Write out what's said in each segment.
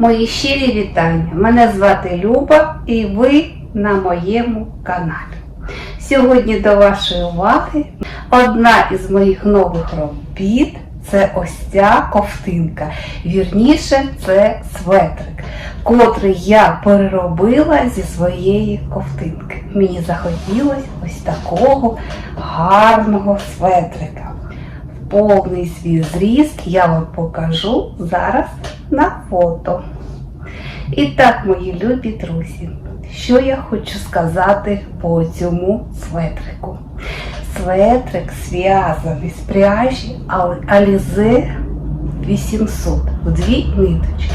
Мої щирі вітання. Мене звати Люба і ви на моєму каналі. Сьогодні до вашої уваги одна із моїх нових робіт це ось ця ковтинка. Вірніше, це светрик, котрий я переробила зі своєї ковтинки. Мені захотілося ось такого гарного светрика. Повний свій зріст я вам покажу зараз на фото. І так, мої любі друзі, що я хочу сказати по цьому светрику. Светрик зв'язаний з пряжі Ал- Alize 800 в дві ниточки.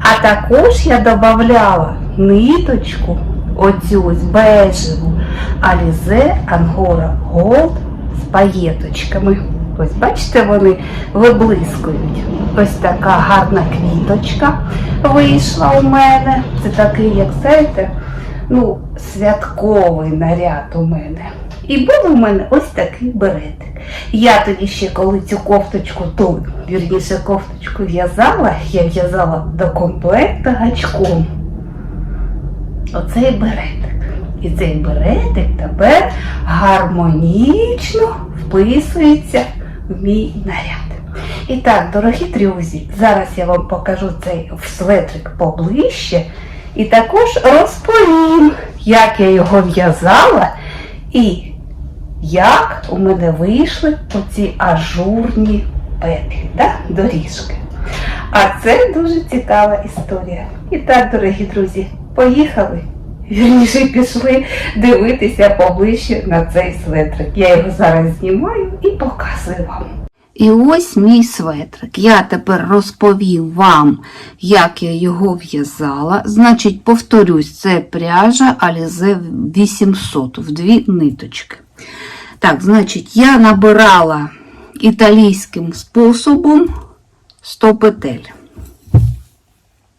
А також я додавала ниточку, оцю ось бежеву Alize Angora Gold з паєточками. Ось бачите, вони виблискують. Ось така гарна квіточка вийшла у мене. Це такий, як знаєте, ну, святковий наряд у мене. І був у мене ось такий беретик. Я тоді ще, коли цю кофточку, ту, вірніше кофточку в'язала, я в'язала до комплекта гачком. Оцей беретик. І цей беретик тепер гармонічно вписується в мій наряд. І так, дорогі друзі, зараз я вам покажу цей светрик поближче і також розповім, як я його в'язала і як у мене вийшли оці ажурні петлі, да? доріжки. А це дуже цікава історія. І так, дорогі друзі, поїхали. Вірніше пішли дивитися поближче на цей светрик. Я його зараз знімаю і показую вам. І ось мій светрик. Я тепер розповім вам, як я його в'язала. Значить, повторюсь, це пряжа Alize 800 в дві ниточки. Так, значить, я набирала італійським способом 100 петель.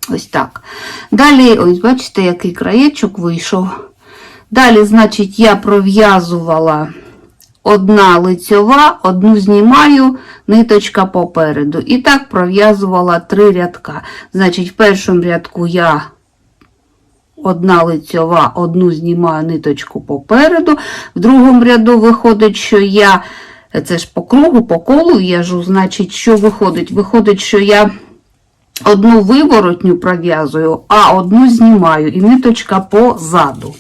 Ось так. Далі, ось бачите, який краєчок вийшов. Далі, значить, я пров'язувала одна лицьова, одну знімаю, ниточка попереду. І так пров'язувала три рядка. Значить, в першому рядку я одна лицьова, одну знімаю ниточку попереду. В другому ряду виходить, що я, це ж по кругу, по колу в'яжу, значить, що виходить? Виходить, що я одну виворотню пров'язую, а одну знімаю, і ниточка позаду.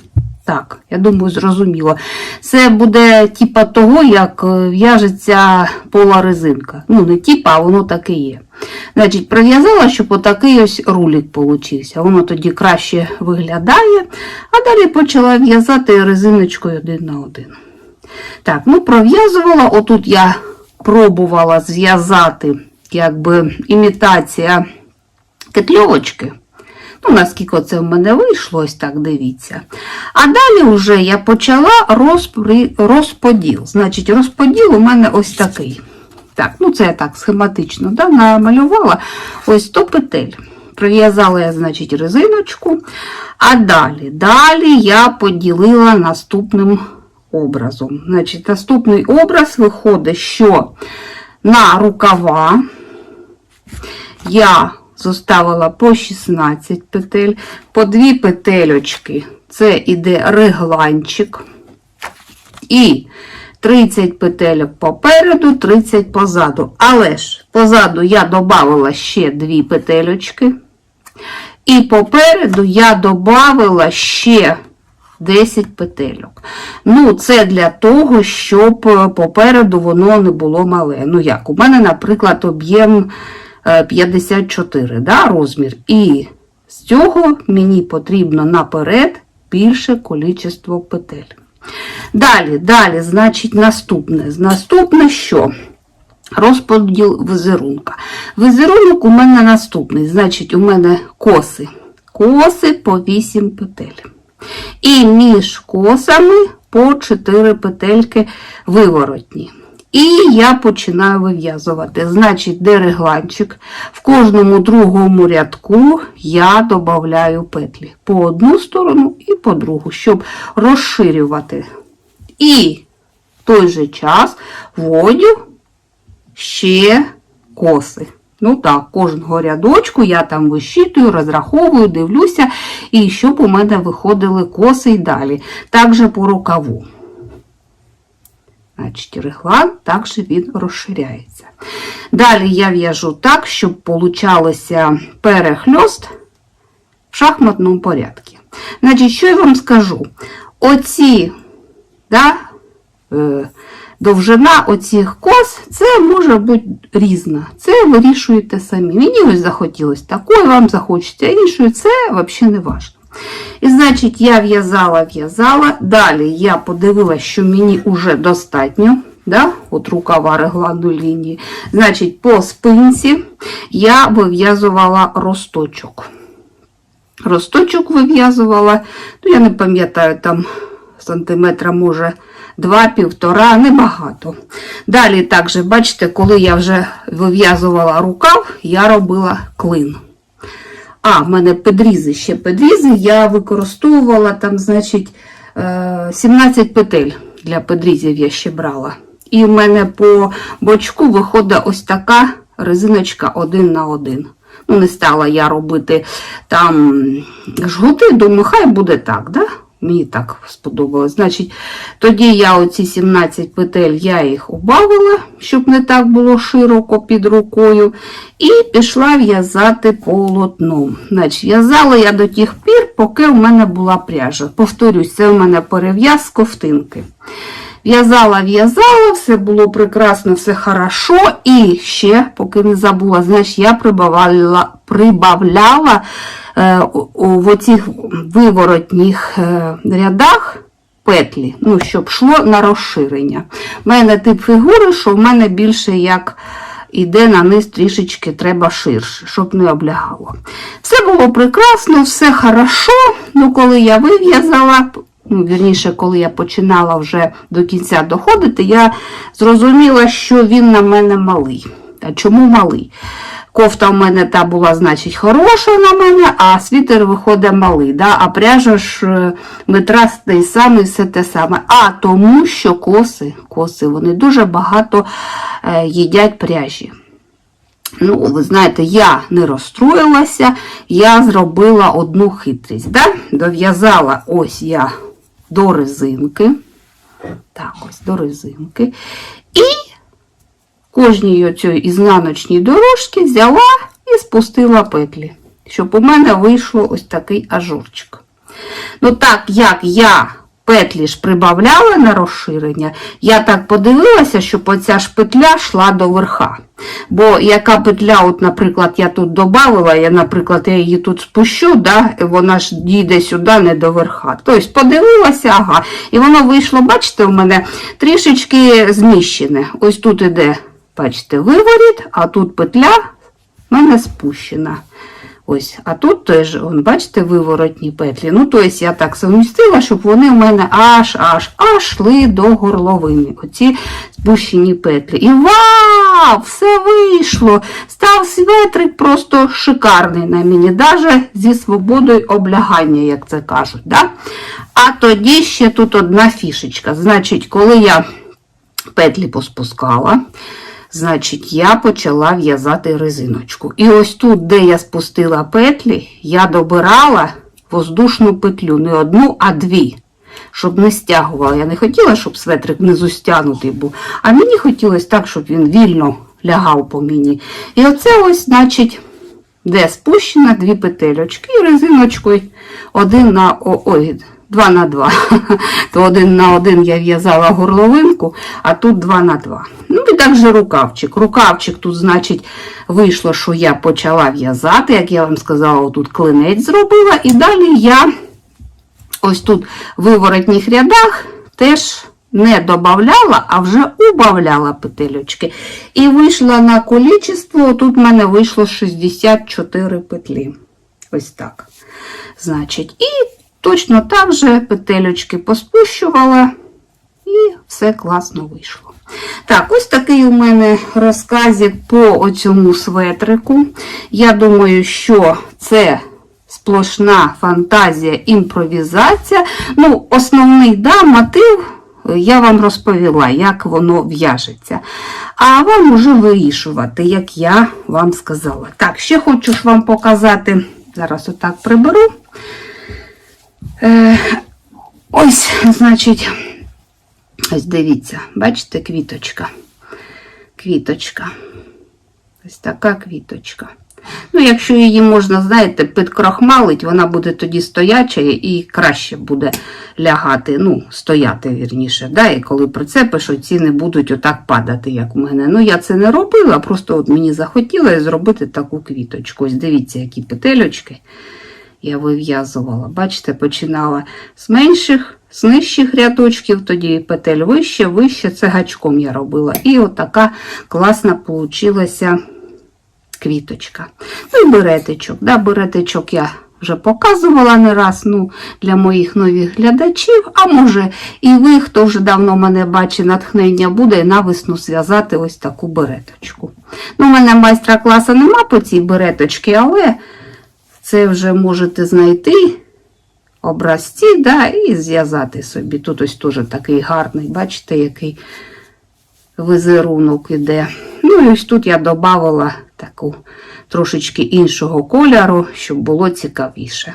Так, я думаю, зрозуміло. Це буде типа того, як е, в'яжеться пола резинка. Ну, не типа, а воно так і є. Значить, пров'язала, щоб отакий ось рулік получився. Воно тоді краще виглядає. А далі почала в'язати резиночкою один на один. Так, ну пров'язувала. Отут я пробувала зв'язати, якби імітація кетльовочки. Ну, наскільки це в мене вийшло, ось так дивіться. А далі вже я почала розпри... розподіл. Значить, розподіл у мене ось такий. Так, ну це я так схематично да, намалювала ось 100 петель. Прив'язала я, значить, резиночку. А далі, далі я поділила наступним образом. Значить, наступний образ виходить, що на рукава я зоставила по 16 петель, по 2 петельочки, це іде регланчик. І 30 петельок попереду, 30 позаду. Але ж позаду я додавала ще 2 петельочки. І попереду я додавала ще 10 петельок. Ну, це для того, щоб е, попереду воно не було мале. Ну, як? У мене, наприклад, об'єм 54 да, розмір. І з цього мені потрібно наперед більше кількість петель. Далі, далі, значить, наступне. Наступне що? Розподіл візерунка. Візерунок у мене наступний. Значить, у мене коси. Коси по 8 петель. І між косами по 4 петельки виворотні. І я починаю вив'язувати. Значить, де регланчик, в кожному другому рядку я додаю петлі по одну сторону і по другу, щоб розширювати. І в той же час вводю ще коси. Ну так, кожного рядочку я там вищитую, розраховую, дивлюся, і щоб у мене виходили коси й далі. Також по рукаву. Значить, реглан також він розширяється. Далі я в'яжу так, щоб получалося перехльост в шахматному порядку. Значить, що я вам скажу? Оці, да, е, довжина оцих кос, це може бути різна. Це вирішуєте самі. Мені ось захотілося такої, вам захочеться іншої, це взагалі не важливо. І значить, я в'язала, в'язала. Далі я подивилася, що мені вже достатньо. Да? От рукава регланної лінії. Значить, по спинці я вив'язувала росточок. Росточок вив'язувала, ну я не пам'ятаю, там сантиметра, може, два-півтора, небагато. Далі, також, бачите, коли я вже вив'язувала рукав, я робила клин. А, в мене підрізи ще підрізи. Я використовувала там, значить, е, 17 петель для підрізів я ще брала. І в мене по бочку виходить ось така резиночка один на один. Ну, не стала я робити там жгути, думаю, хай буде так, да? Мені так сподобалось. Значить, тоді я оці 17 петель я їх убавила, щоб не так було широко під рукою. І пішла в'язати полотно. Значить, в'язала я до тих пір, поки в мене була пряжа. Повторюсь, це в мене перев'яз з ковтинки. В'язала, в'язала, все було прекрасно, все хорошо. І ще, поки не забула, знаєш, я прибавляла, прибавляла е, в оцих виворотніх е, рядах петлі, ну, щоб йшло на розширення. У мене тип фігури, що в мене більше як іде на низ трішечки треба ширше, щоб не облягало. Все було прекрасно, все хорошо. Ну, коли я вив'язала, ну, вірніше, коли я починала вже до кінця доходити, я зрозуміла, що він на мене малий. А чому малий? Кофта в мене та була, значить, хороша на мене, а світер виходить малий. Да? А пряжа ж е, метра той самий, все те саме. А тому, що коси, коси вони дуже багато е, їдять пряжі. Ну, ви знаєте, я не розстроїлася, я зробила одну хитрість. Да? Дов'язала ось я до резинки. Так, ось до резинки. І кожній оцій ізнаночній дорожці взяла і спустила петлі, щоб у мене вийшло ось такий ажурчик. Ну так як я петлі ж прибавляла на розширення, я так подивилася, щоб оця ж петля йшла до верха. Бо яка петля, от, наприклад, я тут додавала, я, наприклад, я її тут спущу, да, вона ж дійде сюди, не до верха. Тобто подивилася, ага, і воно вийшло, бачите, у мене трішечки зміщене. Ось тут іде, бачите, виворіт, а тут петля в мене спущена. Ось, а тут теж, вон, бачите, виворотні петлі. Ну, тобто я так совмістила, щоб вони в мене аж аж аж йшли до горловини. Оці спущені петлі. І вау! Все вийшло! Став светрик просто шикарний на мені, навіть зі свободою облягання, як це кажуть. Да? А тоді ще тут одна фішечка. Значить, коли я петлі поспускала, Значить, я почала в'язати резиночку. І ось тут, де я спустила петлі, я добирала воздушну петлю, не одну, а дві, щоб не стягувала. Я не хотіла, щоб светрик внизу стягнутий був, а мені хотілося так, щоб він вільно лягав по мені. І оце ось, значить, де спущена дві петельочки і резиночкою один на ой, два на два. То один на один я в'язала горловинку, а тут два на два. Ну і так рукавчик. Рукавчик тут, значить, вийшло, що я почала в'язати, як я вам сказала, тут клинець зробила. І далі я ось тут в виворотніх рядах теж не додавала, а вже убавляла петельочки. І вийшла на количество, тут в мене вийшло 64 петлі. Ось так. Значить, і точно так же петельочки поспущувала, і все класно вийшло. Так, ось такий у мене розказик по цьому светрику. Я думаю, що це сплошна фантазія, імпровізація. Ну, основний да, мотив я вам розповіла, як воно в'яжеться. А вам уже вирішувати, як я вам сказала. Так, ще хочу ж вам показати, зараз отак приберу. Е, ось, значить, ось дивіться, бачите, квіточка. Квіточка. Ось така квіточка. Ну, якщо її можна, знаєте, підкрахмалить, вона буде тоді стояча і краще буде лягати, ну, стояти вірніше. Да? І коли прицепиш, оці не будуть отак падати, як у мене. Ну, я це не робила, просто от мені захотілося зробити таку квіточку. Ось дивіться, які петельочки я вив'язувала. Бачите, починала з менших, з нижчих рядочків, тоді петель вище, вище, це гачком я робила. І отака класна получилася квіточка. Ну і беретичок. Да, беретичок я вже показувала не раз ну, для моїх нових глядачів, а може і ви, хто вже давно мене бачить, натхнення буде на весну зв'язати ось таку береточку. Ну, у мене майстра-класу нема по цій береточці, але це вже можете знайти образці да, і зв'язати собі. Тут ось теж такий гарний, бачите, який візерунок іде. Ну і ось тут я додавала таку трошечки іншого кольору, щоб було цікавіше.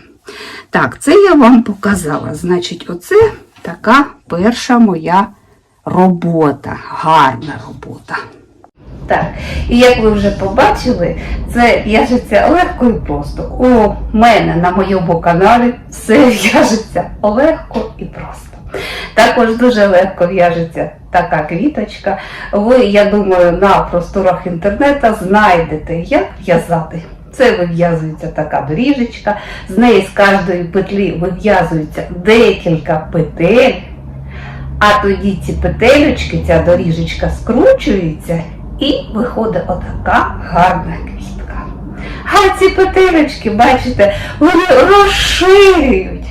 Так, це я вам показала. Значить, оце така перша моя робота, гарна робота. Так, і як ви вже побачили, це в'яжеться легко і просто. У мене на моєму каналі все в'яжеться легко і просто. Також дуже легко в'яжеться така квіточка. Ви, я думаю, на просторах інтернету знайдете, як в'язати. Це вив'язується така доріжечка, з неї з кожної петлі вив'язується декілька петель. А тоді ці петелечки, ця доріжечка скручується і виходить отака гарна квітка. А ці петелечки, бачите, вони розширюють.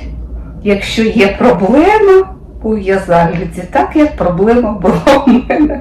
Якщо є проблема у в'язальниці, так як проблема була в мене.